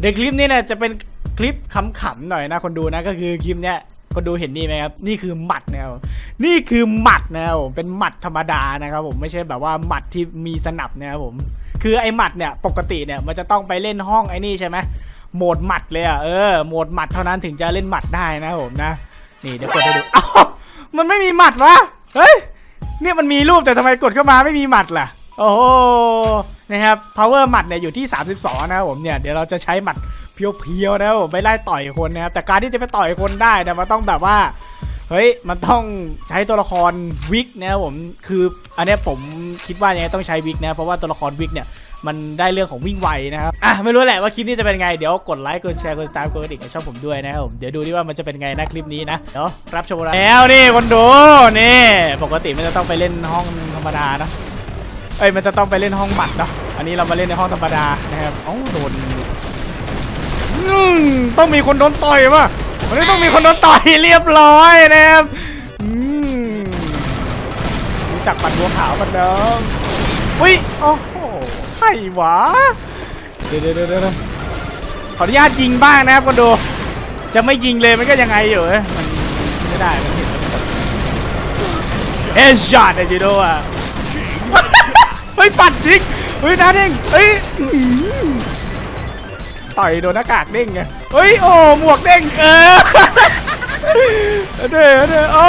เดี๋ยวคลิปนี้เนี่ยจะเป็นคลิปขำๆหน่อยนะคนดูนะก็คือคลิปเนี้ยคนดูเห็นนี่ไหมครับ นี่คือหมัดนะครับนี่คือหมัดนะครับผมเป็นหมัดธรรมดานะครับผมไม่ใช่แบบว่าหมัดที่มีสนับนะครับผมคือไอ้หมัดเนี่ยปกติเนี่ยมันจะต้องไปเล่นห้องไอ้นี่ใช่ไหมโหมดหมัดเลยอะเออโหมดหมัดเท่านั้นถึงจะเล่นหมัดได้นะผมนะ นี่เดี๋ยวกดให้ดูอ้าวมันไม่มีหมัดวะเฮ้ยเนี่ยมันมีรูปแต่ทำไมกดเข้ามาไม่มีหมัดล่ะ โอ้โหนะครับ power หมัดเนี่ยอยู่ที่ 32 นะครับผมเนี่ยเดี๋ยวเราจะใช้หมัดเพียวๆนะครับผมไปไล่ต่อยคนนะครับแต่การที่จะไปต่อยคนได้นี่ยมันต้องแบบว่าเฮ้ยมันต้องใช้ตัวละครวิกนะครับผมคืออันนี้ผมคิดว่ายังไงต้องใช้วิกนะเพราะว่าตัวละครวิกเนี่ยมันได้เรื่องของวิ่งไวนะครับ อะไม่รู้แหละว่าคลิปนี้จะเป็นไง เดี๋ยวกดไลค์กดแชร์กดติดตามกดกระดิ่งช่องผมด้วยนะครับผมเดี๋ยวดูดิว่ามันจะเป็นไงนะคลิปนี้นะเดี๋ยวรับชมแล้วนี่คนดูนี่ปกติมันจะต้องไปเล่นห้องธรรมดานะ เอ้ยมันจะต้องไปเล่นห้องหมัดเนาะอันนี้เรามาเล่นในห้องธรรมดานะครับเอ้าโดนต้องมีคนโดนต่อยป่ะวันนี้ต้องมีคนโดนต่อยเรียบร้อยนะครับอืมรู้จักปัดบัวขาวกันเด้ออุ้ยโอ้โหใครวะเดี๋ยวเดี๋ยวเดี๋ยวขออนุญาตยิงบ้างนะครับคนดูจะไม่ยิงเลยมันก็ยังไงอยู่เอ้ยมันไม่ได้มันผิดเฮดช็อตอะยูโดอะ เฮ้ยปัดจริงเฮ้ยน้าเด้งเฮ้ยต่อยโดนหน้ากากเด้งไงเฮ้ยโอ้หมวกเด้งเออเด้อเด้อโอ้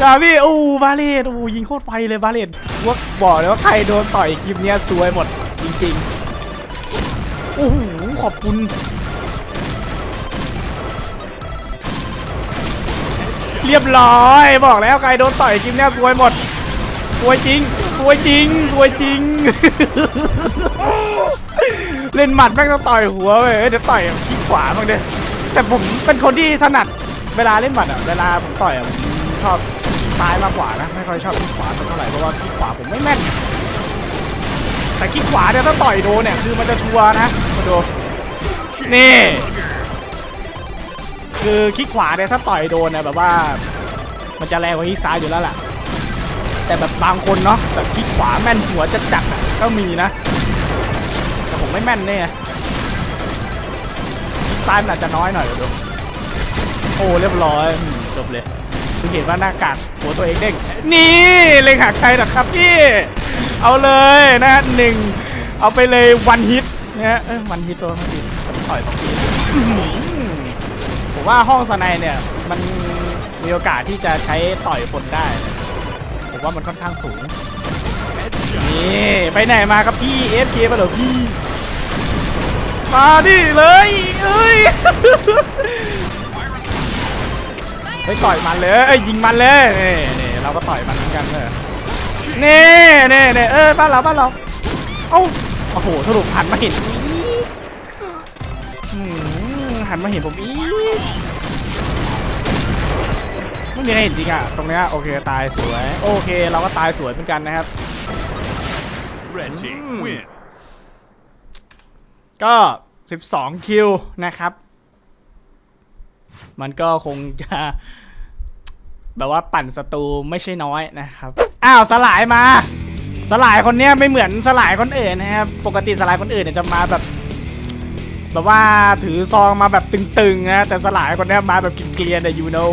ดาพี่โอ้บาเลตโอ้ยิงโคตรไฟเลยบาเลตว่าบอกเลยว่าใครโดนต่อยคลิปเนี้ยซวยหมดจริงๆโอ้โหขอบคุณเรียบร้อยบอกแล้วใครโดนต่อยคลิปเนี้ยซวยหมดสวยจริง วยจริง สวยจริง เล่นหมัดแม่งต้องต่อยหัวเว้ยเดี๋ยวต่อยขี้ขวาบ้างเดิแต่ผมเป็นคนที่ถนัดเวลาเล่นหมัดอะเวลาผมต่อยอะผมชอบซ้ายมากกว่านะไม่ค่อยชอบขี้ขวาสักเท่าไหร่เพราะว่าขี้ขวาผมไม่แม่น แต่ขี้ขวาเนี่ยถ้าต่อยโดนเนี่ยคือมันจะชัวนะมาดูนี่คือขี้ขวาเนี่ยถ้าต่อยโดนเนี่ยแบบว่า มันจะแรงกว่าขี้ซ้ายอยู่แล้วล่ะ แต่แบบบางคนเนาะแบบคลิกขวาแม่นหัวจะจัดก็มีนะ แต่ผมไม่แม่นเนี่ยคลิกซ้ายมันอาจจะน้อยหน่อยดูโอ้เรียบร้อยจบเลยคุณเห็นว่าหน้ากากหัวตัวเองเด้งนี่เล็งหาใครนะครับพี่ เอาเลยนะฮะหนึ่งเอาไปเลยวันฮิตนะฮะเอ้ยวันฮิตตัวมันติดต่อยสองทีอื้อหือผมว่าห้องสไนเนี่ยมันมีโอกาสที่จะใช้ต่อยคนได้ ว่ามันค่อนข้างสูง นี่ไปไหนมาครับพี่ FK มาเหรอพี่ มาดิเลยเอ้ยไปต่อยมันเลยเอ้ยยิงมันเลยนี่นี่เราก็ต่อยมันเหมือนกันเลยนี่นี่นี่เออบ้านเราบ้านเราเอ้าโอ้โหสรุปหันมาเห็นหันมาเห็นผมอีก ม่มีใครเห็นจริงอะ ตรงเนี้ยโอเคตายสวย โอเค เราก็ตายสวยเหมือนกันนะครับ Red team win. ก็ 12 คิวนะครับ มันก็คงจะ แบบว่าปั่นศัตรูไม่ใช่น้อยนะครับ อ้าว สลายมา สลายคนเนี้ยไม่เหมือนสลายคนอื่นนะครับ ปกติสลายคนอื่นเนี่ยจะมาแบบ แบบว่าถือซองมาแบบตึงๆนะ แต่สลายคนเนี้ยมาแบบเกลียนๆนะ you know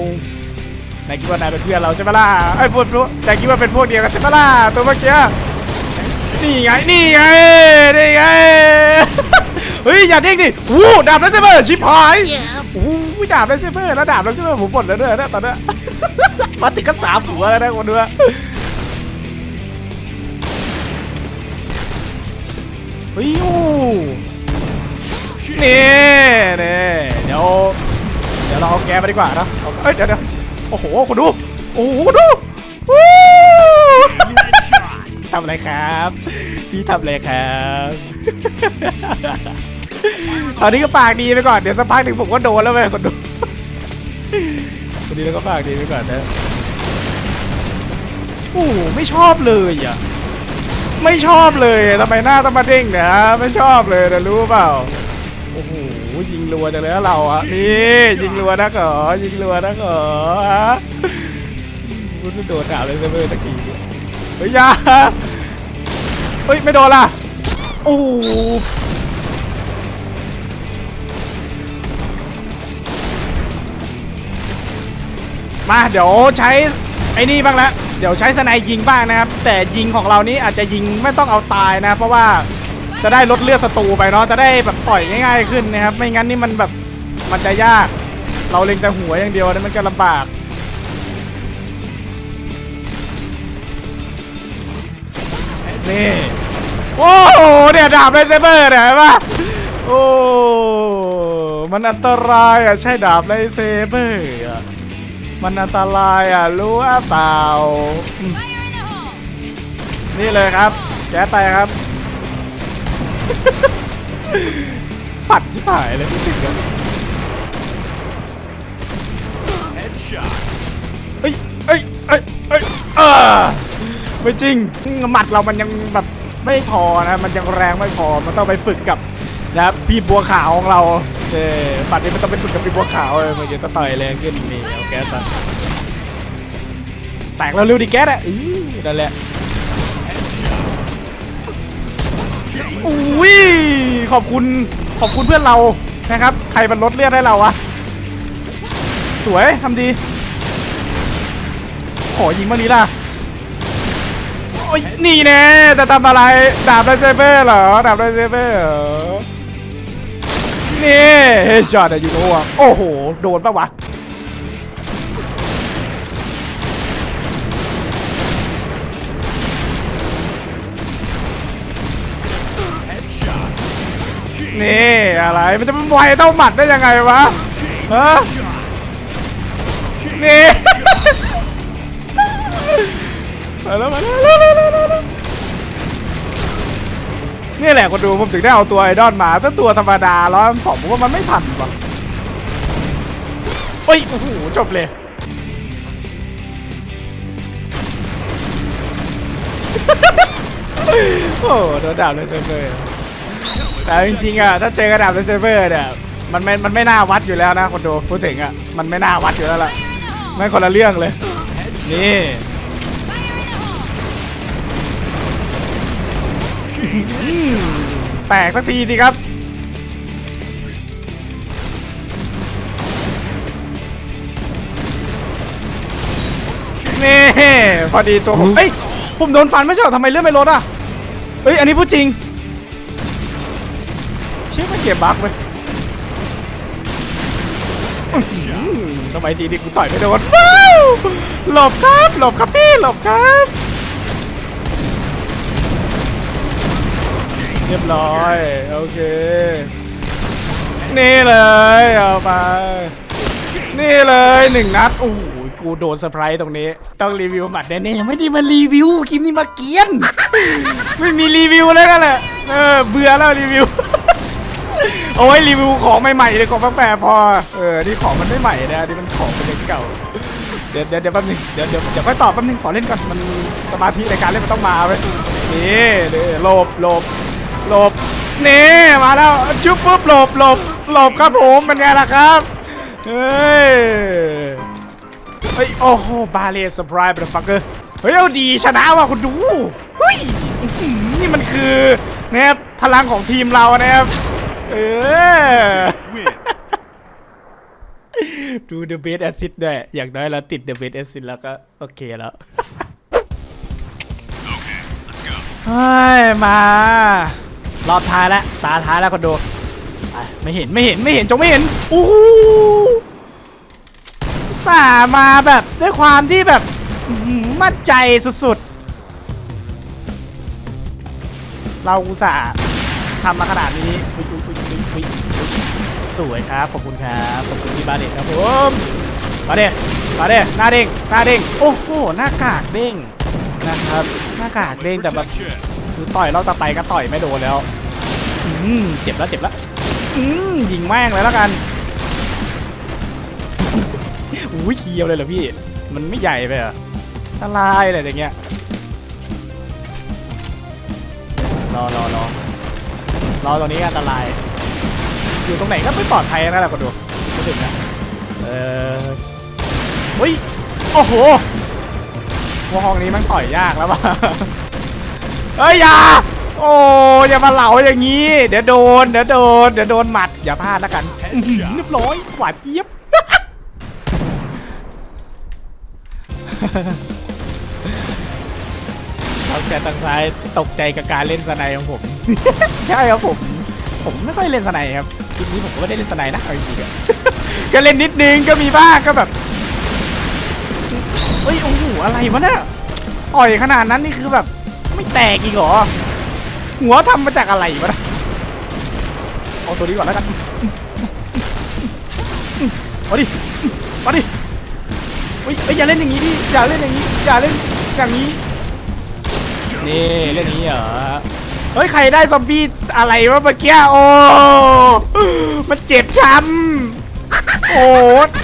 นายคิดว่านายเป็นเพื่อนเราใช่ไหมล่ะไอ้พวกพวกนายคิดว่าเป็นพวกเดียวกันใช่ไหมล่ะตัวเมื่อกี้นี่ไงนี่ไงนี่ไงเฮ้ยอย่าเด้งดิวู้ดาบไลท์เซเบอร์ชิบหายวู้ดาบไลท์เซเบอร์แล้วดาบไลท์เซเบอร์ผมหมดแล้วด้วยนะตอนเนี้ยมาถึงก็สามหัวแล้วนะคนดูอะเฮ้ยโอ้นี่นี่เดี๋ยวเดี๋ยวเราเอาแกไปดีกว่านะเอาเอ้ยเดี๋ยวเดี๋ยว โอ้โหคุณดู โอ้โหคุณดูทำอะไรครับ พี่ทำอะไรครับ ตอนนี้ก็ปากดีไปก่อน เดี๋ยวสักพักหนึ่งผมก็โดนแล้วเว้ยคนดูตอนนี้เราก็ปากดีไปก่อนนะ โอ้ไม่ชอบเลยอะ ไม่ชอบเลยทำไมหน้าต้องมาเด้งเนี่ยฮะไม่ชอบเลยนะรู้เปล่า โอ้โหยิงรัวจังเลยเราอะนี่ยิงรัวนะก่อยิงรัวนะก่อรู้สึกโดนด่าเลยเมื่อตะกี้เฮ้ยยาเฮ้ยไม่โดนล่ะโอ้มาเดี๋ยวใช้ไอ้นี่บ้างละเดี๋ยวใช้สไนยิงบ้างนะครับ แต่ยิงของเรานี้อาจจะยิงไม่ต้องเอาตายนะ เพราะว่า จะได้ลดเลือดศัตรูไปเนาะจะได้แบบต่อยง่ายๆขึ้นนะครับ ไม่งั้นนี่มันแบบมันจะยาก เราเล็งแต่หัวอย่างเดียวนี่มันก็ลำบากนี่โอ้โหเนี่ยดาบไรเซเบอร์เนี่ยเห็นปะโอ้มันอันตรายอะใช่ดาบไรเซเบอร์อะมันอันตรายอะรู้หรือเปล่านี่เลยครับแก๊สไปครับ ปัดที่ผายเลยรู้สึกอะ Headshot. เอ้ยเอ้ยเอ้ยเอ้ยเออไม่จริงหมัดเรามันยังแบบไม่พอนะ มันยังแรงไม่พอ มันต้องไปฝึกกับนะครับพี่บัวขาวของเราเออหมัดนี้มันต้องไปฝึกกับพี่บัวขาวเลยมันจะต่อยแรงขึ้นนี่เอาแก๊สอะแตกแล้วเร็วดิแก๊สอะอื้อนั่นแหละ อุ้ยขอบคุณขอบคุณเพื่อนเรานะครับ ใครมันลดเลือดให้เราวะสวยทำดี ขอยิงมานี้ล่ะโอ้ยนี่แน่จะทำอะไรดาบไดเซเบอร์เหรอดาบไดเซเบอร์เหรอนี่เฮดช็อตอะยู่โน่โอ้โห โดนปะวะ นี่อะไร มันจะเป็นไวเท่าหมัดได้ยังไงวะฮะนี่มาแล้วมาแล้วนี่แหละคนดูผมถึงได้เอาตัวไอดอลมาถ้าตัวธรรมดาแล้วสองผมว่ามันไม่ทันวะเฮ้ยโอ้โหจบเลยโอ้โหโดนดาเลยเซฟเฟอร์ แต่จริงๆอะถ้าเจอกระดาบเลยเซฟเฟอร์เนี่ยมันไม่มันไม่น่าวัดอยู่แล้วนะคนดูพูดถึงอะมันไม่น่าวัดอยู่แล้วล่ะไม่คนละเรื่องเลย นี่แตกสักทีสิครับนี่พอดีตัวผมเอ้ยผมโดนฟันไม่ใช่เหรอทำไมเลื่อนไม่ลดอะเอ้ยอันนี้พูดจริง เชื่อมันเก็บบั๊กเว้ยอื้อหือทำไมทีนี้กูต่อยไม่โดนว้าวหลบครับหลบครับพี่หลบครับเรียบร้อยโอเค นี่เลยเอาไปนี่เลยหนึ่งนัดโอ้โหกูโดนเซอร์ไพรส์ตรงนี้ ต้องรีวิวหมัดแน่ๆยังไม่ได้มารีวิวคลิปนี้มาเกียน ไม่มีรีวิวแล้วกันแหละเออเบื่อแล้วรีวิว เอาไว้รีวิวของใหม่ๆเลยของแปลกๆพอ เออ นี่ของมันไม่ใหม่นะนี่มันของเป็นเก่า เดี๋ยวเดี๋ยวเดี๋ยวแป๊บนึง เดี๋ยวเดี๋ยวเดี๋ยวค่อยตอบแป๊บนึงขอเล่นก่อน มันสมาธิในการเล่นมันต้องมาเว้ยนี่หลบหลบหลบนี่มาแล้วชุบปุ๊บหลบหลบหลบครับผมเป็นไงล่ะครับ เฮ้ย เฮ้ยโอ้โหบาเลสปรายบัตฟักเกอร์เฮ้ยเอาดีชนะว่ะคุณดูเฮ้ยนี่มันคือนะครับพลังของทีมเรานะครับ เออ ดู The Best Assist ด้วย อย่างน้อยเราติด The Best Assist แล้วก็ โอเคแล้วเฮ้ย มา รอบท้ายแล้ว ตาท้ายแล้วคนดูไม่เห็นไม่เห็นไม่เห็นจงไม่เห็นโอ้สามาแบบด้วยความที่แบบมั่นใจสุดๆ เราอุตส่าห์ทำมาขนาดนี้อุ๊ยอุ๊ยอุ๊ยอุ๊ยอุ๊ยอุ๊ยส วยครับ ขอบคุณครับ ขอบคุณที่บาเด็ครับผมมาเด็มาเด็หน้าเด้งหน้าเด้ง โอ้โห หน้ากากเด้งนะครับ หน้ากากเด้งแต่แบบคือต่อยเรอบต่อไปก็ต่อยไม่โดนแล้ว อืมเจ็บแล้วเจ็บแล้ว อืมยิงแม่งเลยแล้วกัน อุ้ยเคียวเลยเหรอพี่ มันไม่ใหญ่ไปเหรออันตรายอะไรอย่างเงี้ย รอรอรอรอตรงนี้อันตราย อยู่ตรงไหนก็ไม่ปลอดภัยนะแหละก็ดูไม่ถึงนะเออเฮ้ยโอ้โหว่าห้องนี้มันต่อยยากแล้วป่ะเฮ้ยอย่าโอ้อย่ามาเหลาอย่างนี้ เดี๋ยวโดนเดี๋ยวโดนเดี๋ยวโดนหมัดอย่าพลาดแล้วกันเรียบร้อยหวานเจี๊ยบเขาแค่ทางซ้ายตกใจกับการเล่นสไนของผม ใช่ครับผม ผมไม่ค่อยเล่นสไนครับคลิปนี้ผมก็ไม่ได้เล่นสไนนะเอาจริงๆก็เล่นนิดนึงก็มีบ้างก็แบบเฮ้ยโอ้โหอะไรวะเนี่ยอ่อยขนาดนั้นนี่คือแบบ ไม่แตกอีกเหรอ หัวทำมาจากอะไรวะเนะเอาตัวนี้ก่อนแล้วกันมาดิมาดิเฮ้ยเฮ้ยอย่าเล่นอย่างนี้ดิอย่าเล่นอย่างนี้อย่าเล่นอย่างนี้นี่เล่นอย่างนี้เหรอ เฮ้ย ใครได้ซอมบี้อะไรวะเมื่อกี้โอ้มันเจ็บช้ำโอ้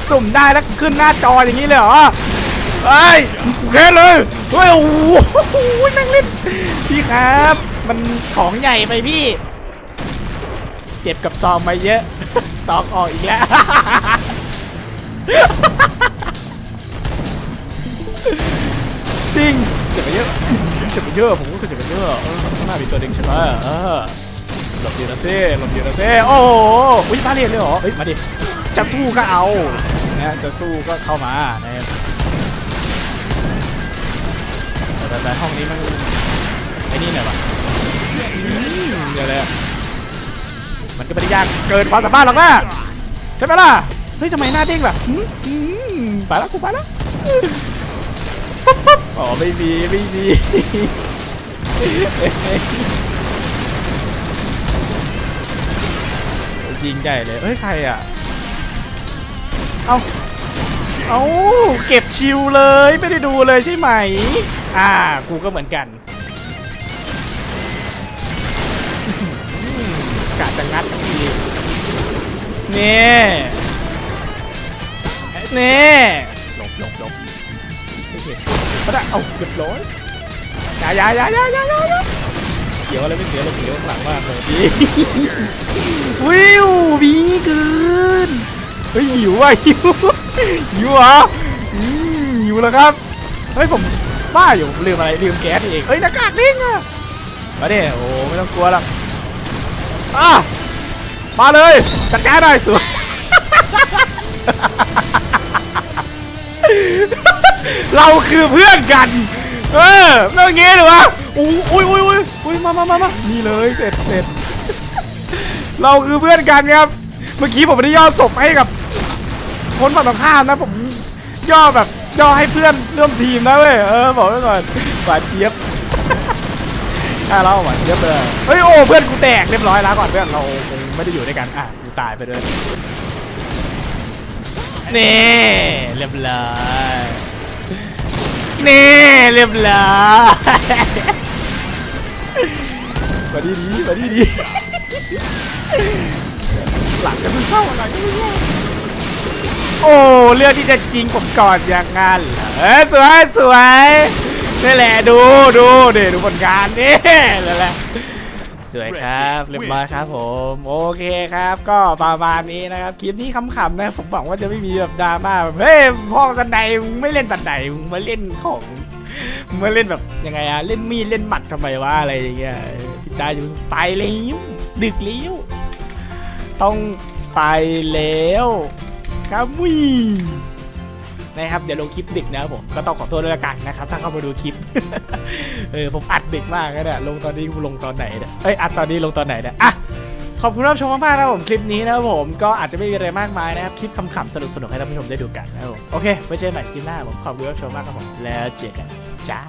สุ่มได้แล้วขึ้นหน้าจออย่างนี้เลยเหรอเฮ้ยโอเคเลยเฮ้ยโอ้โหนั่งเล่นพี่ครับ มันของใหญ่ไปพี่ เจ็บกับซองมาเยอะซองออกอีกแล้วจริงเจ็บไปเยอะ เจ็บไปเยอะผมก็เจ็บไปเยอะข้างหน้ามีตัวเด็กใช่ไหมเออหลบอยู่นะเซ่หลบอยู่นะเซ่โอ้โหอุ้ยพาเรียนเลยเหรอเฮ้ยมาดิจะสู้ก็เอานะจะสู้ก็เข้ามานะครับแต่แต่ห้องนี้มันไอ้นี่หน่อยวะเดี๋ยวเลยมันก็ไม่ได้ยากเกินความสามารถหรอกนะใช่ไหมล่ะเฮ้ยทำไมหน้าเด้งล่ะไปแล้วกูไปแล้ว อ๋อไม่มีไม่มียิงใหญ่เลยเฮ้ยใครอะ เอาเอาเก็บชิวเลยไม่ได้ดูเลยใช่ไหม อ่า กูก็เหมือนกันกะจะงัดทีนี่นี่ ก็ได้ เอาเรียบร้อยอย่าอย่าอย่าอย่าอย่าอย่าอย่าเสียวอะไรไม่เสียวเราเสียวข้างหลังมากเลยพี่วิวบีเกินเฮ้ยหิวอะหิวหิวเหรออืมหิวแล้วครับเฮ้ยผมบ้าอยู่ผมลืมอะไรลืมแก๊สเองเฮ้ยหน้ากากเด้งอะมาดิโอ้ไม่ต้องกลัวหรอกอะมาเลยจัดการหน่อยสวย เราคือเพื่อนกัน เออไม่ต้องงี้หรือวะอุ้ยอุ้ยอุ้ยอุ้ยมามามามานี่เลยเสร็จเสร็จเราคือเพื่อนกันครับ เมื่อกี้ผมไม่ได้ย่อศพให้กับคนฝั่งตรงข้ามนะผมย่อแบบย่อให้เพื่อนร่วมทีมนะเว้ยเออบอกไว้ก่อนหวานเจี๊ยบถ้าเราหวานเจี๊ยบเลยเฮ้ยโอ้เพื่อนกูแตกเรียบร้อยแล้วก่อนเพื่อนเราคงไม่ได้อยู่ด้วยกันอะกูตายไปด้วยนี่เรียบร้อย นี่เรียบร้อยมาดีดีมาดีดีหลังจะไม่เข้าหลังจะไม่เข้าโอ้เลือกที่จะจริงผมก่อนอย่างงั้นเหรอเอ้ยสวยสวยนี่แหละดูดูเดี๋ยวดูผลงานนี่นั่นแหละ สวยครับเรียบร้อยครับผมโอเคครับ ก็ประมาณนี้นะครับคลิปนี้ขำๆนะผมหวังว่าจะไม่มีแบบดราม่าแบบเฮ้ยพ่อสันไดมึงไม่เล่นสันไดมึงมาเล่นของมึงมาเล่นแบบยังไงอะเล่นมีดเล่นหมัดทำไมวะอะไรอย่างเงี้ยเออพี่ตาอยู่ไปแล้วดึกแล้วต้องไปแล้วครับวิ นะครับเดี๋ยวลงคลิปดึกนะครับผมก็ต้องขอโทษด้วยละกันนะครับถ้าเข้ามาดูคลิปเออผมอัดดึกมากนะเนี่ยลงตอนนี้ลงตอนไหนเนี่ยเอ้ยอัดตอนนี้ลงตอนไหนเนี่ยอะขอบคุณรับชมมากๆนะครับผมคลิปนี้นะครับผมก็อาจจะไม่มีอะไรมากมายนะครับคลิปขำๆสนุกๆให้ท่านผู้ชมได้ดูกันนะครับผมโอเคไว้เจอกันใหม่คลิปหน้าผมขอบคุณรับชมมากครับผมแล้วเจอกันจ้า